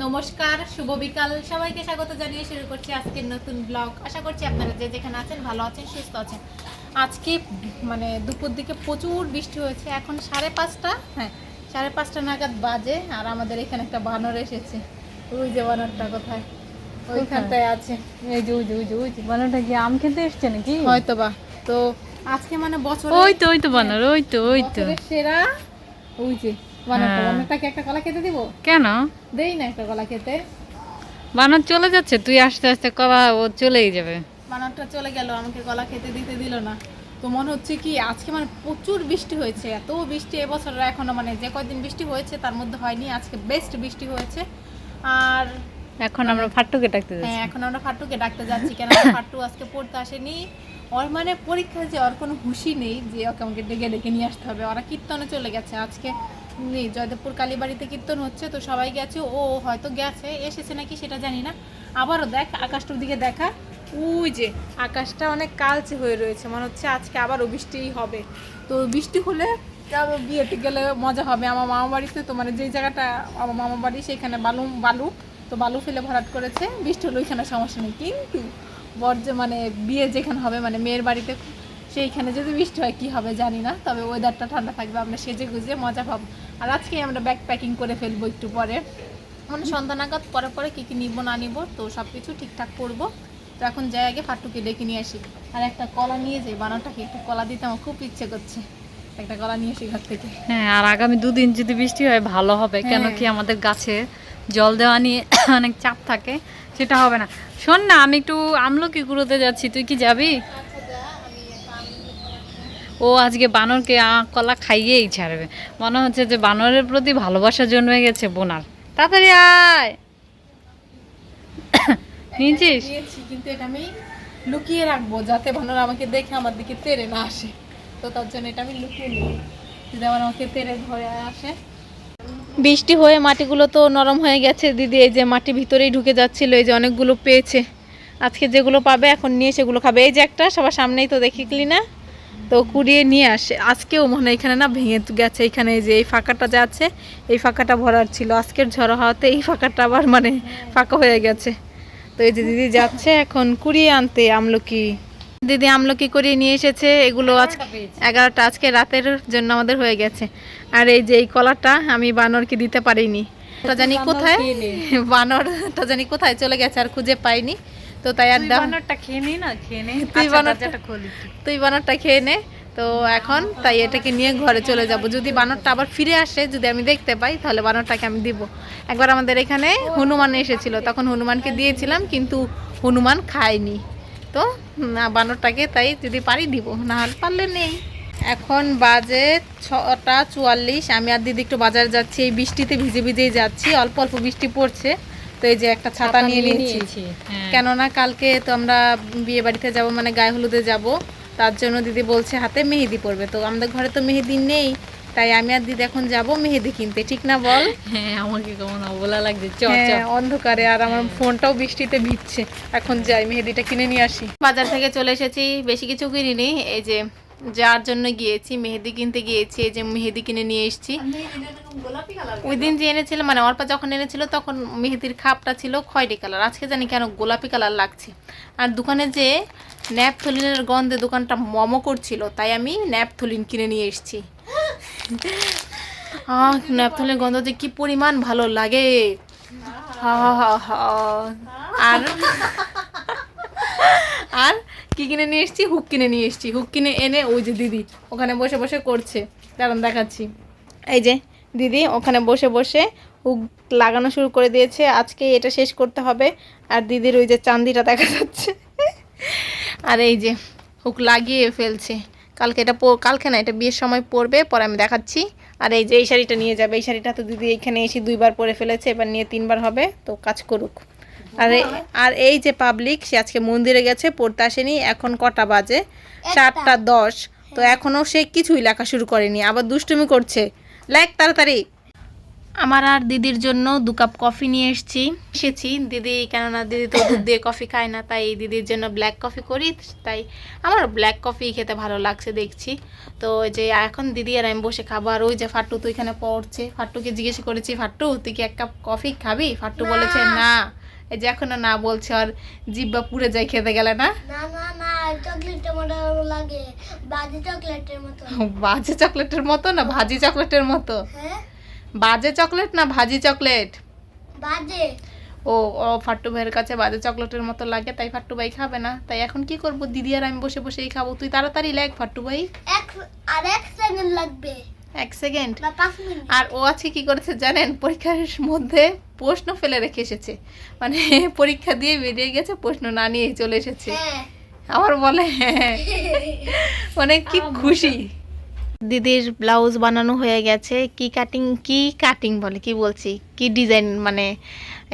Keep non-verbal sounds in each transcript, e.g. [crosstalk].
নমস্কার শুভ বিকাল। সবাইকে স্বাগত জানিয়ে শুরু করছি আজকের নতুন ব্লগ। আশা করছি আপনারা যে যেখানে আছেন ভালো আছেন সুস্থ আছেন। আজকে মানে দুপুর দিকে প্রচুর বৃষ্টি হয়েছে। এখন সাড়ে পাঁচটা হ্যাঁ সাড়ে পাঁচটা নাগাদ বাজে আর আমাদের এখানে একটা বানর এসেছে। ওই যে বানরটা কোথায়? ওইখানটায় আছে। এই যে ওই যে ওই যে ওই যে বানরটা কি আম খেতে এসছে নাকি? হয়তো বা তো আজকে মানে বছর ওই তো ওই তো বানর ওই তো ওই তো। সেরা ওই যে হ্যাঁ। একটা কলা খেতে দিব? কেন? দেই না একটা কলা খেতে। বানর চলে যাচ্ছে তুই আস্তে আস্তে কলা ও চলেই যাবে। বানরটা চলে গেল আমাকে কলা খেতে দিতে দিল না। তো মনে হচ্ছে কি আজকে মানে প্রচুর বৃষ্টি হয়েছে এত বৃষ্টি এবছর এখনও মানে যে কয়দিন বৃষ্টি হয়েছে তার মধ্যে হয়নি আজকে বেস্ট বৃষ্টি হয়েছে। আর এখন আমরা ফাট্টুকে ডাকতে যাচ্ছি। হ্যাঁ এখন আমরা ফাট্টুকে ডাকতে যাচ্ছি কেন [laughs] ফাট্টু আজকে পড়তে আসেনি। ওর মানে পরীক্ষা যে ওর কোনো হুঁশি নেই যে ওকে আমাকে ডেকে ডেকে নিয়ে আসতে হবে ওরা কীর্তনে চলে গেছে আজকে। নেই, জয়দেবপুর কালীবাড়িতে কীর্তন হচ্ছে, তো সবাই গেছে, ও হয়তো গেছে, এসেছে নাকি সেটা জানি না। আবারও দেখ, আকাশটার দিকে দেখা। ওই যে, আকাশটা অনেক কালচে হয়ে রয়েছে, মনে হচ্ছে আজকে আবারও বৃষ্টিই হবে। তো বৃষ্টি হলে বিয়েতে গেলে মজা হবে। আমার মামা বাড়িতে তো মানে যেই জায়গাটা আমার মামা বাড়ি, সেখানে বালু বালু, তো বালু ফেলে ভরাট করেছে। বৃষ্টি হলে ওইখানে সমস্যা নেই। কিন্তু বর্জ্য মানে বিয়ে যেখানে হবে মানে মেয়ের বাড়িতে, সেইখানে যদি বৃষ্টি হয়, কী হবে জানি না। তবে ওয়েদারটা ঠান্ডা থাকবে, আমরা সেজে গুজে মজা পাবো। আর আজকে আমরা ব্যাগ প্যাকিং করে ফেলব একটু পরে। মানে সন্ধ্যা নাগাদ পরে পরে কী কী নিবো না নিবো তো সব কিছু ঠিকঠাক করব। তো এখন যাই আগে ফাটুকে ডেকে নিয়ে আসি। আর একটা কলা নিয়ে যাই বানাটাকে একটু কলা দিতে আমার খুব ইচ্ছে করছে। একটা কলা নিয়ে আসি ঘর থেকে। হ্যাঁ আর আগামী দুদিন যদি বৃষ্টি হয় ভালো হবে। কেন হ্যাঁ। কি আমাদের গাছে জল দেওয়া নিয়ে [coughs] অনেক চাপ থাকে সেটা হবে না। শোন না আমি একটু আমলকি কুড়োতে যাচ্ছি। তুই কি যাবি? ও আজকে বানরকে কলা খাইয়েই ছাড়বে। মনে হচ্ছে যে বানরের প্রতি ভালোবাসা জন্মে গেছে বোনার। তাড়াতাড়ি আয়! [coughs] নিয়েছিস? কিন্তু এটা আমি লুকিয়ে রাখব যাতে বানর আমাকে দেখে আমার দিকে তেড়ে না আসে। তো তার জন্য এটা আমি লুকিয়ে নিই যদি আবার আমাকে তেড়ে ধরে আসে। বৃষ্টি হয়ে মাটিগুলো তো নরম হয়ে গেছে দিদি এই যে মাটি ভিতরেই ঢুকে যাচ্ছিল এই যে অনেকগুলো পেয়েছে। আজকে যেগুলো পাবে এখন নিয়ে সেগুলো খাবে। এই যে একটা সবার সামনেই তো দেখি না তো কুড়িয়ে নিয়ে আসে। আজকেও মনে হয় এখানে না ভেঙে গেছে। এখানে যে এই ফাঁকাটা যে আছে এই ফাঁকাটা ভরার ছিল। আজকের ঝড়ো হাওয়াতে এই ফাঁকাটা আবার মানে ফাঁকা হয়ে গেছে। তো এই যে দিদি যাচ্ছে এখন কুড়িয়ে আনতে আমলকি। দিদি আমলকি করিয়ে নিয়ে এসেছে। এগুলো আজ এগারোটা আজকে রাতের জন্য আমাদের হয়ে গেছে। আর এই যে এই কলাটা আমি বানরকে দিতে পারিনি। তা জানি কোথায়? বানরটা জানি কোথায়? চলে গেছে আর খুঁজে পাইনি। তো তাই আর বানরটা খেয়ে নি না খেয়ে নে তুই আচ্ছা, বানরটা- খোল। তুই বানরটা খেয়ে নে। তো এখন তাই এটাকে নিয়ে ঘরে চলে যাব। যদি বানরটা আবার ফিরে আসে যদি আমি দেখতে পাই তাহলে বানরটাকে আমি দিব। একবার আমাদের এখানে হনুমান এসেছিল। তখন হনুমানকে দিয়েছিলাম কিন্তু হনুমান খায়নি। তো বানরটাকে তাই যদি পারি দিব না হলে পারলে নেই। এখন বাজে ছটা চুয়াল্লিশ। আমি আর দিদি একটু বাজারে যাচ্ছি। এই বৃষ্টিতে ভিজে ভিজেই যাচ্ছি। অল্প অল্প বৃষ্টি পড়ছে। তো এই যে একটা ছাতা নিয়ে নিয়েছি। হ্যাঁ। কেননা কালকে তো আমরা বিয়ে বাড়িতে যাব মানে গায়ে হলুদে যাব। তার জন্য দিদি বলছে হাতে মেহেদি পড়বে তো আমাদের ঘরে তো মেহেদি নেই। তাই আমি আর দিদি এখন যাব মেহেদি কিনতে ঠিক না বল? হ্যাঁ আমাকে কেমন অবলা লাগছে হ্যাঁ, অন্ধকারে আর আমার ফোনটাও বৃষ্টিতে ভিজছে। এখন যাই মেহেদিটা কিনে নিয়ে আসি। বাজার থেকে চলে এসেছি বেশি কিছু কিনিনি এই যে যার জন্য গিয়েছি মেহেদি কিনতে গিয়েছি এই যে মেহেদি কিনে নিয়ে এসেছি। ওই দিন যে এনেছিল মানে অর্পা যখন এনেছিল তখন মেহেদির খাপটা ছিল খয়েরি কালার। আজকে জানি কেন গোলাপি কালার লাগছে। আর দোকানে যে ন্যাপথলিনের গন্ধে দোকানটা মমো করছিল তাই আমি ন্যাপথলিন কিনে নিয়ে এসেছি। আহ ন্যাপথলিনের গন্ধ যে কি পরিমাণ ভালো লাগে। হা হা হা। আর আর কি কিনে নিয়ে এসেছি? হুক কিনে নিয়ে এসেছি। হুক কিনে এনে ওই যে দিদি ওখানে বসে বসে করছে। কারণ দেখাচ্ছি। এই যে দিদি ওখানে বসে বসে হুক লাগানো শুরু করে দিয়েছে। আজকে এটা শেষ করতে হবে। আর দিদির ওই যে চান্দিটা দেখা যাচ্ছে। আর এই যে হুক লাগিয়ে ফেলছে। কালকে এটা কালকে না এটা বিয়ের সময় পরবে পরে আমি দেখাচ্ছি। আর এই যে এই শাড়িটা নিয়ে যাবে এই শাড়িটা তো দিদি এখানে এসে দুইবার পরে ফেলেছে এবার নিয়ে তিনবার হবে তো কাজ করুক। আর আর এই যে পাবলিক সে আজকে মন্দিরে গেছে পড়তে আসেনি এখন কটা বাজে? চারটা দশ তো এখনও সে কিছুই লেখা শুরু করেনি আবার দুষ্টুমি করছে। লেখ তাড়াতাড়ি। আমার আর দিদির জন্য দু কাপ কফি নিয়ে এসেছি। এসেছি। দিদি কেননা দিদি তো দুধ দিয়ে কফি খায় না তাই দিদির জন্য ব্ল্যাক কফি করি। তাই আমার ব্ল্যাক কফি খেতে ভালো লাগছে দেখছি। তো যে এখন দিদি আর আমি বসে খাব আর ওই যে ফাট্টু তো এখানে পড়ছে। ফাট্টুকে জিজ্ঞেস করেছি ফাট্টু তুই কি এক কাপ কফি খাবি? ফাট্টু বলেছে না। এই যে এখনও না বলছে আর জিব্বা পুড়ে যায় খেতে গেলে না? চকলেটের মতো বাজে চকলেটের মতো। না ভাজি চকলেটের মতো? হ্যাঁ? বাজে চকলেট না ভাজি চকলেট? বাজে। ও ও ফাট্টু ভাইয়ের কাছে বাজে চকলেটের মতো লাগে তাই ফাট্টু ভাই খাবে না। তাই এখন কি করব? দিদি আর আমি বসে বসেই খাব। তুই তাড়াতাড়ি লেখ ফাট্টু ভাই। এক আর এক সেকেন্ড লাগবে। এক সেকেন্ড? আর ও আজকে কি করেছে জানেন? পরীক্ষার মধ্যে প্রশ্ন ফেলে রেখে এসেছে। মানে [laughs] পরীক্ষা দিয়ে বেরিয়ে গেছে প্রশ্ন না নিয়ে চলে এসেছে। হ্যাঁ। আবার বলে হ্যাঁ। [laughs] মানে কি খুশি। দিদির ব্লাউজ বানানো হয়ে গেছে। কি কাটিং কি কাটিং বলে কি বলছি? কি ডিজাইন মানে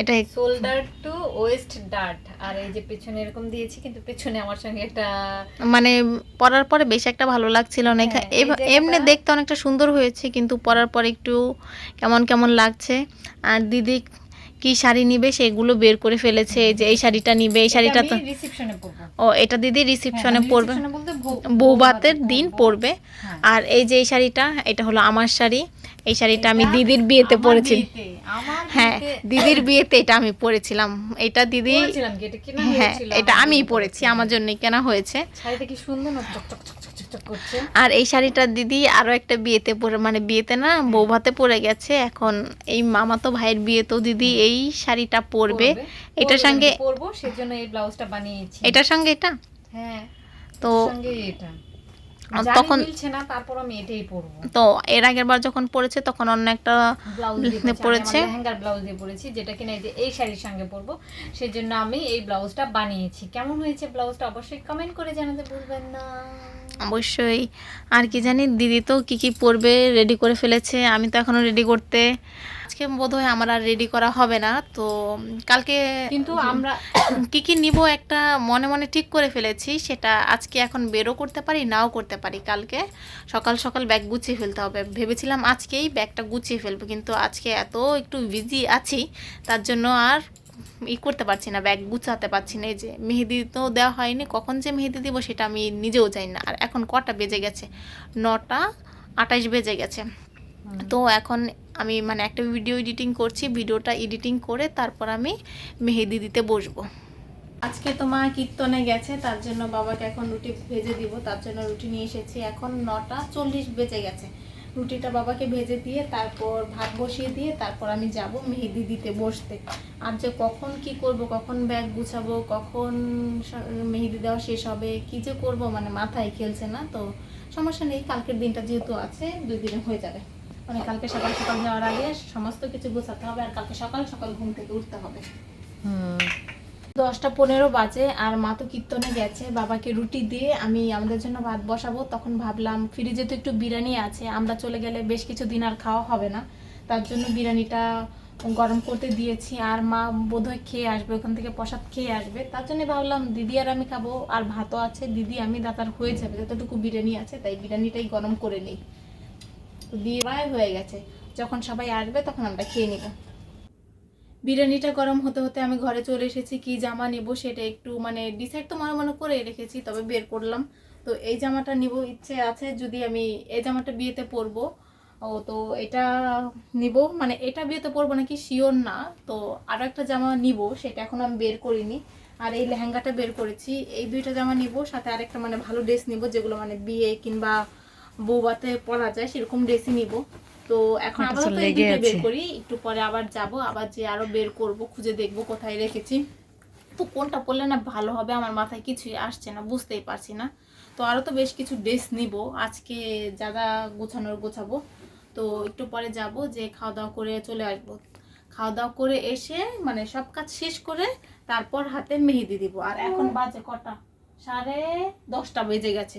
এটা শোল্ডার টু ওয়েস্ট ডার্ট আর এই যে পেছনে এরকম দিয়েছি কিন্তু পেছনে আমার সঙ্গে একটা মানে পরার পরে বেশ একটা ভালো লাগছিল অনেক হ্যাঁ, এমনি দেখতে অনেকটা সুন্দর হয়েছে কিন্তু পরার পরে একটু কেমন কেমন লাগছে। আর দিদি কি শাড়ি নিবে সেগুলো বের করে ফেলেছে এই যে এই শাড়িটা নিবে এই শাড়িটা তো ও এটা দিদি রিসেপশনে হ্যাঁ, পরবে। বৌভাতের দিন পরবে। হ্যাঁ। আর এই যে এই শাড়িটা এটা হলো আমার শাড়ি। এই শাড়িটা আমি দিদির বিয়েতে পরেছি হ্যাঁ দিদির বিয়েতে এটা আমি পরেছিলাম। এটা দিদি হ্যাঁ এটা আমিই পরেছি আমার জন্যই কেনা হয়েছে। শাড়িটা কি সুন্দর আর এই শাড়িটা দিদি আরও একটা বিয়েতে পরে মানে বিয়েতে না বৌভাতে পরে গেছে। এখন এই মামা তো ভাইয়ের বিয়ে তো দিদি এই শাড়িটা পরবে। এটার সঙ্গে পরবো সেজন্য এই ব্লাউজটা বানিয়েছি। এটার সঙ্গে এটা? হ্যাঁ তো সঙ্গে এটা। তখন- না তারপর আমি এটাই পরবো। তো এর আগের বার যখন পড়েছে তখন অন্য একটা ব্লাউজ পরেছে পরেছে। লেহেঙ্গার ব্লাউজ দিয়ে পরেছি যেটা কিনা এই যে এই শাড়ির সঙ্গে পরবো। সেজন্য আমি এই ব্লাউজটা বানিয়েছি। কেমন হয়েছে ব্লাউজটা অবশ্যই কমেন্ট করে জানাতে ভুলবেন না। অবশ্যই। আর কি জানি দিদি তো কি কি পরবে রেডি করে ফেলেছে আমি তো এখনও রেডি করতে আজকে বোধহয় আমার আর রেডি করা হবে না। তো কালকে কিন্তু আমরা [coughs] কি কি নিব একটা মনে মনে ঠিক করে ফেলেছি সেটা আজকে এখন বেরও করতে পারি নাও করতে পারি। কালকে সকাল সকাল ব্যাগ গুছিয়ে ফেলতে হবে। ভেবেছিলাম আজকেই ব্যাগটা গুছিয়ে ফেলব কিন্তু আজকে এত একটু বিজি আছি তার জন্য আর ই করতে পারছি না ব্যাগ গুছাতে পারছি না। এই যে মেহেদি তো দেওয়া হয়নি কখন যে মেহেদি দিব সেটা আমি নিজেও জানি না। আর এখন কটা বেজে গেছে? নটা আটাইশ বেজে গেছে। তো এখন আমি মানে একটা ভিডিও এডিটিং করছি ভিডিওটা এডিটিং করে তারপর আমি মেহেদি দিতে বসবো। আজকে তো মা কীর্তনে গেছে, তার জন্য বাবাকে এখন রুটি ভেজে দিব, তার জন্য রুটি নিয়ে এসেছি। এখন নটা চল্লিশ বেজে গেছে। রুটিটা বাবাকে ভেজে দিয়ে তারপর ভাত বসিয়ে দিয়ে তারপর আমি যাব মেহেদি দিতে বসতে। আর যে কখন কি করব, কখন ব্যাগ গুছাবো, কখন মেহেদি দেওয়া শেষ হবে, কি যে করব মানে মাথায় খেলছে না, তো সমস্যা নেই, কালকের দিনটা যেহেতু আছে, দুই দিনে হয়ে যাবে। মানে কালকে সকাল সকাল যাওয়ার আগে সমস্ত কিছু গোছাতে হবে আর কালকে সকাল সকাল ঘুম থেকে উঠতে হবে। দশটা পনেরো বাজে আর মা তো কীর্তনে গেছে বাবাকে রুটি দিয়ে আমি আমাদের জন্য ভাত বসাবো। তখন ভাবলাম ফ্রিজে তো একটু বিরিয়ানি আছে আমরা চলে গেলে বেশ কিছু দিন আর খাওয়া হবে না। তার জন্য বিরিয়ানিটা গরম করতে দিয়েছি আর মা বোধহয় খেয়ে আসবে ওখান থেকে প্রসাদ খেয়ে আসবে। তার জন্য ভাবলাম দিদি আর আমি খাব আর ভাতও আছে। দিদি আমি দাদার হয়ে যাবে যতটুকু বিরিয়ানি আছে তাই বিরিয়ানিটাই গরম করে নিই। দিয়ে হয়ে গেছে। যখন সবাই আসবে তখন আমরা খেয়ে নিব। বিরিয়ানিটা গরম হতে হতে আমি ঘরে চলে এসেছি, কি জামা নেব সেটা একটু মানে ডিসাইড তো মনে মনে করে রেখেছি, তবে বের করলাম। তো এই জামাটা নিব ইচ্ছে আছে, যদি আমি এই জামাটা বিয়েতে পরবো, ও তো এটা নিব। মানে এটা বিয়েতে পরবো নাকি শিওর না, তো আরও একটা জামা নিব, সেটা এখন আমি বের করিনি। আর এই লেহেঙ্গাটা বের করেছি, এই দুইটা জামা নিব, সাথে আরেকটা মানে ভালো ড্রেস নিব, যেগুলো মানে বিয়ে কিংবা বৌবাতে পরা যায় সেরকম ড্রেসই নিব। তো এখন চলে এই দুইটা বের করি একটু পরে আবার যাব আবার যে আরও বের করব খুঁজে দেখব কোথায় রেখেছি। তো কোনটা পরলে না ভালো হবে আমার মাথায় কিছুই আসছে না বুঝতেই পারছি না। তো আরও তো বেশ কিছু ড্রেস নিব আজকে যা যা গোছানোর গোছাবো। তো একটু পরে যাব যে খাওয়া দাওয়া করে চলে আসব। খাওয়া দাওয়া করে এসে মানে সব কাজ শেষ করে তারপর হাতে মেহেদি দিব। আর এখন বাজে কটা? সাড়ে দশটা বেজে গেছে।